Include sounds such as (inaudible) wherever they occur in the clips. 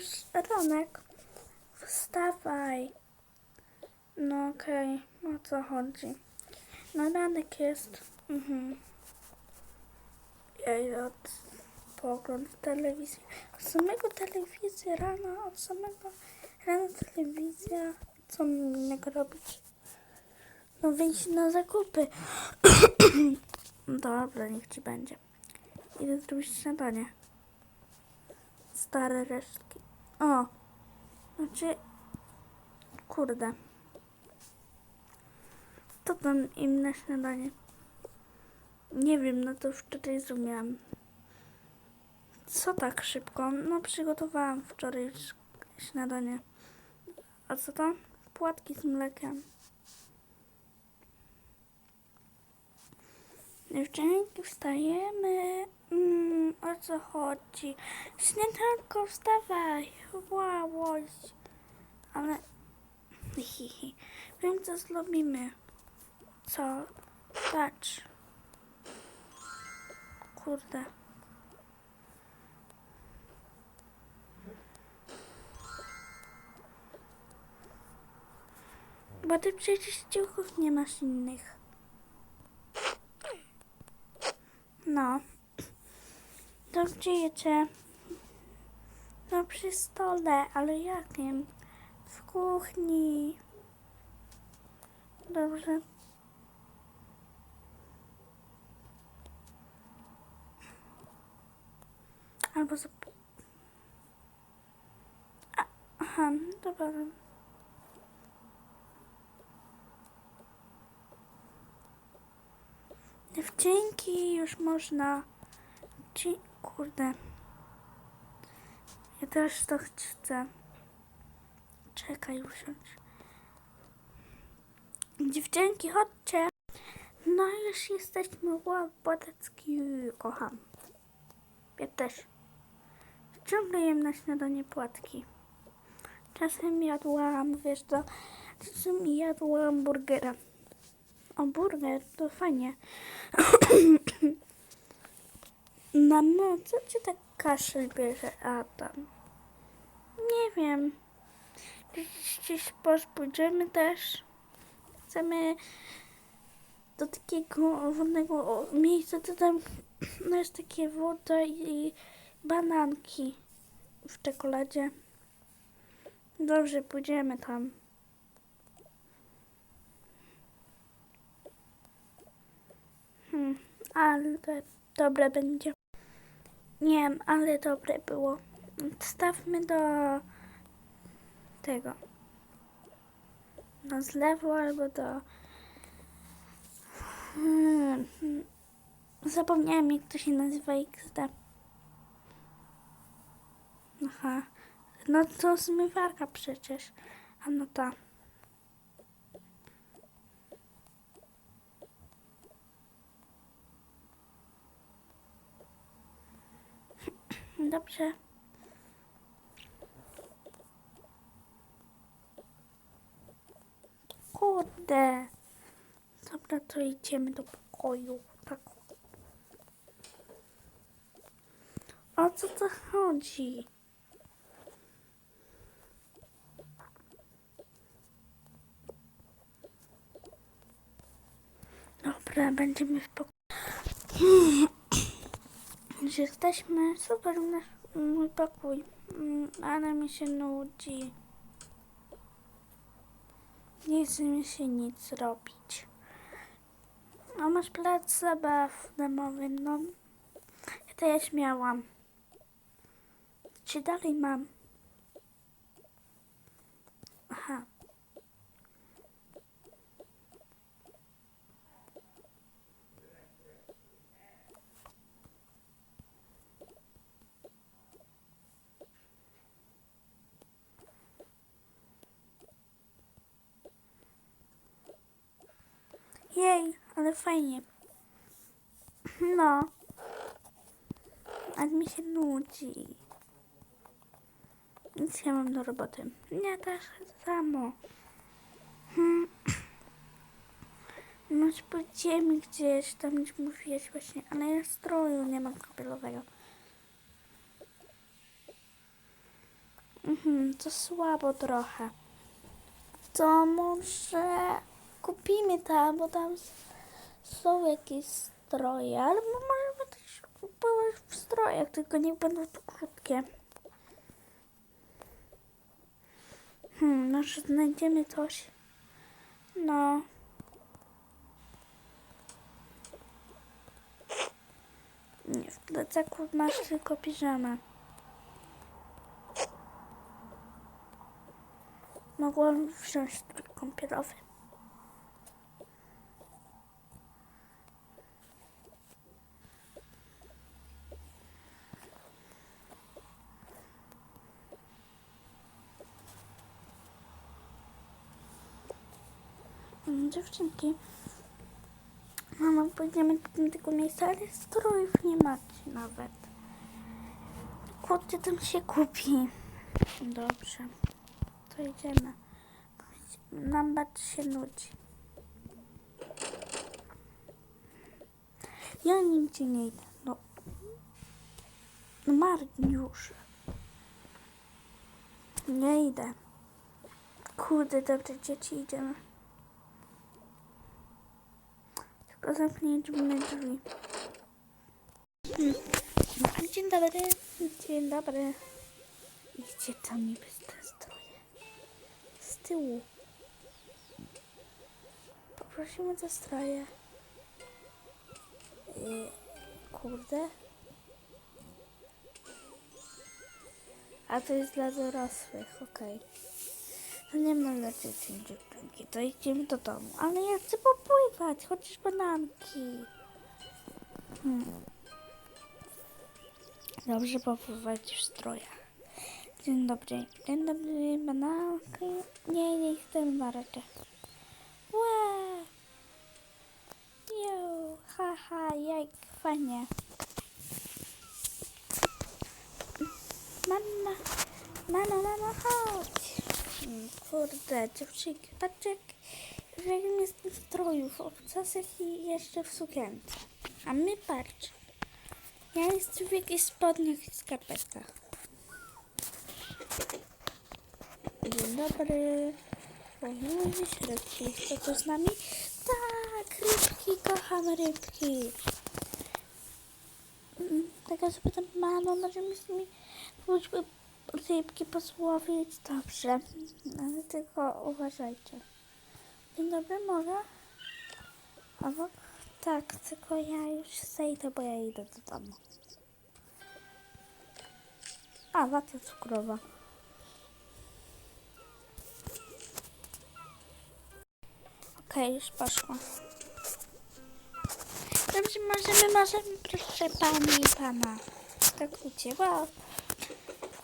już ranek. Wstawaj. No okej, o co chodzi? No ranek jest. Mhm. Ja idę pogląd telewizji. Od samego telewizji rano, od samego rana telewizja. Co mi innego robić? No wyjść na zakupy. (coughs) Dobra, niech ci będzie. Idę zrobić śniadanie. Stare resztki. O! Znaczy... Kurde. Co tam im na śniadanie? Nie wiem, no to już wczoraj zrobiłam. Co tak szybko? No przygotowałam wczoraj śniadanie. A co to? Płatki z mlekiem. Dziewczynki, wstajemy. Mm, o co chodzi? Śniadanko, wstawaj. Łałoś. Ale... Hihi. (laughs) Wiem, co zrobimy. Co? Patrz. Kurde. Bo ty przecież ciuchów nie masz innych. No. Gdzie jecie? No przy stole, ale jakim? W kuchni. Dobrze. Albo za... Aha, dobra. Dziewczynki, już można. Kurde. Ja też to chcę. Czekaj, usiądź. Dziewczynki, chodźcie. No już jesteśmy łopatecki. Kocham. Ja też. Ciągle jem na śniadanie płatki. Czasem jadłam, wiesz co, czasem jadłam burgera. O, burger, to fajnie. (clears throat) Mamo, co ci tak kaszel bierze Adam? Nie wiem. Gdzieś pójdziemy też. Chcemy do takiego wodnego miejsca, to tam (clears throat) no jest takie woda i bananki w czekoladzie. Dobrze, pójdziemy tam. Hmm, ale dobre będzie. Nie wiem, ale dobre było. Stawmy do tego. Do zlewu albo do... Hmm, zapomniałem jak to się nazywa XD. Aha. No to zmywarka przecież. A no ta. Dobrze. Kurde. Dobra, to idziemy do pokoju. Tak. O co to chodzi? Dobra, będziemy w pokoju. Już jesteśmy. Super, mój pokój. Mm, Ale mi się nudzi. Nie chce mi się nic robić. A masz plac zabaw domowy, no. Ja też miałam. Czy dalej mam? Aha. Jej, ale fajnie. No. Ale mi się nudzi. Nic ja mam do roboty. Nie, też samo. Hmm. Może pójdziemy gdzieś, tam gdzie mówiłeś właśnie, ale ja stroju nie mam kąpielowego. Mhm, to słabo trochę. To może kupimy tam, bo tam są jakieś stroje, albo możemy też kupować w strojach, tylko niech będą to krótkie. Hmm, może znajdziemy coś. No. Nie, w plecaku masz tylko piżamę. Mogłam wziąć strój kąpielowy. Dziewczynki, mama, pójdziemy do tego miejsca, ale strojów nie macie nawet. Kurde, tam się kupi. Dobrze, to idziemy. Nam bardzo się nudzi. Ja nigdzie nie idę. No, no Mariusz. Nie idę. Kurde, dobrze, dzieci, idziemy. Tylko zamknijmy drzwi. Hmm. No, Dzień dobry. Dzień dobry. Idźcie tam niby te stroje. Z tyłu. Poprosimy te stroje. Yy, kurde. A to jest dla dorosłych, okej. To nie ma dla dzieci dziewczynki, to idziemy do domu. Ale ja chcę popływać, chociaż bananki. Hmm. Dobrze popływać w strojach. Dzień dobry. Dzień dobry, bananki. Nie, nie chcę maraczek. Łe! Jo, haha, jak fajnie. Mama, mama, mama, chodź. Mm, Kurde, dziewczynki, patrzcie, jak- w jestem stroju, w obcasach i jeszcze w sukience. A my patrz, ja jestem w jakichś spodniach i skarpetkach. Dzień dobry. Mówimy rybki. Kto tu z nami? Tak, rybki, kocham rybki. Mm, Taka zapytam, mamo, możemy z nimi rybki posłowić? Dobrze, ale tylko uważajcie. Dzień dobry, mogę? Albo, tak, tylko ja już zejdę, bo ja idę do domu. A, wata cukrowa. Okej, już poszło. Dobrze, możemy, możemy, proszę pani i pana. Tak wow.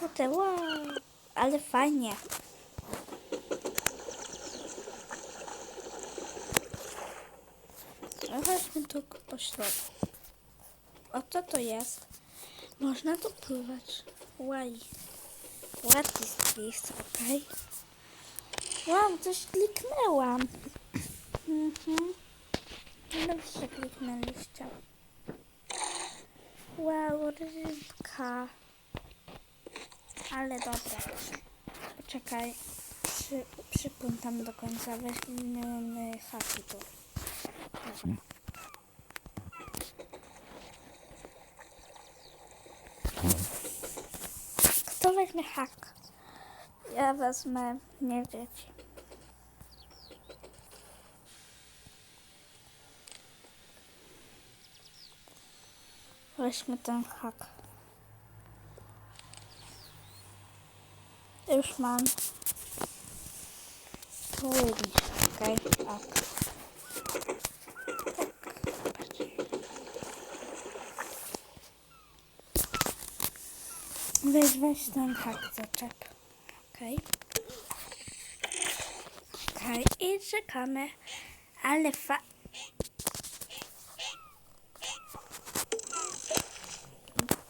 Kurde, wow. Ale fajnie. No Tu po. O, co to jest? Można tu pływać. Łaj. Ładnie jest, okej. Wow, coś kliknęłam. Mhm. Dobrze kliknęliście. Wow, rybka. Ale dobra. Poczekaj. Przy, przypłyntam do końca. Weźmiemy haki tu. Dobra. Kto weźmie hak? Ja wezmę nie dzieci. Weźmy ten hak. Już mam. Płyniesz, okej? Tak. Weź, weź ten hak zaczep. Okej. Okej, i czekamy. Ale fa...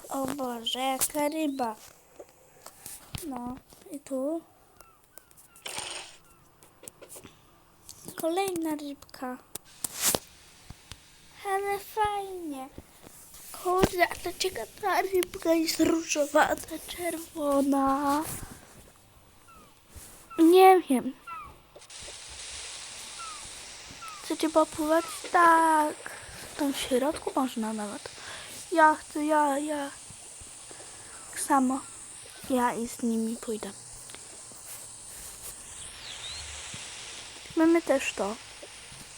O Boże, jaka ryba. No, i tu. Kolejna rybka. Ale fajnie. Kurde, a dlaczego ta rybka jest różowa, a ta czerwona? Nie wiem. Chcecie popływać? Tak. Tam w środku można nawet. Ja chcę, ja, ja. Samo. Ja i z nimi pójdę. Mamy też to.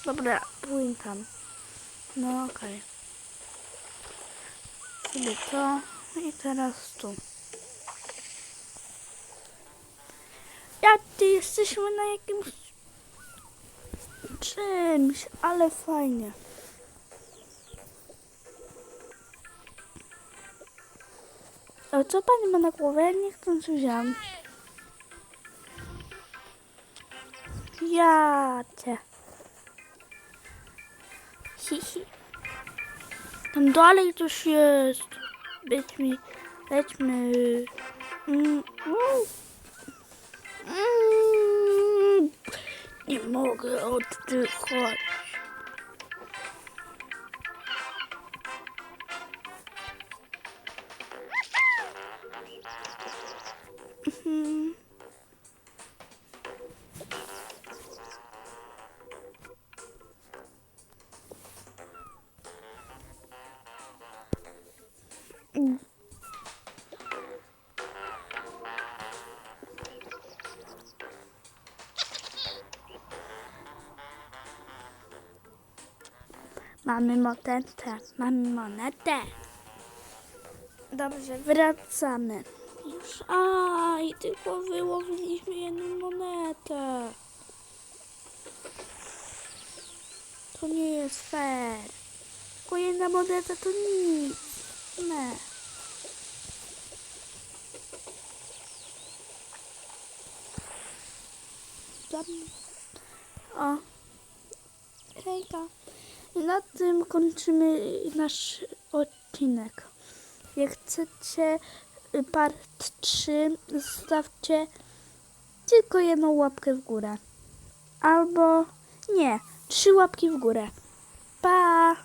Dobra, płyń tam. No okej. Sobie to i teraz tu. Ja, ty jesteśmy na jakimś czymś, ale fajnie. A co pani ma na głowie? Nie chcę wziąć. Ja cię. Hihi. Tam dalej coś jest. Lećmy, lećmy. Mm, mm. Mm, Nie mogę oddychać. Mhm. Mamy monetę, mamy monetę. Dobrze, wracamy. Już, aj, tylko wyłowiliśmy jedną monetę. To nie jest fair. Tylko jedna moneta to nic. Zam- O. Hejka. I na tym kończymy nasz odcinek. Jak chcecie y, part 3, zostawcie tylko jedną łapkę w górę. Albo nie, trzy łapki w górę. Pa!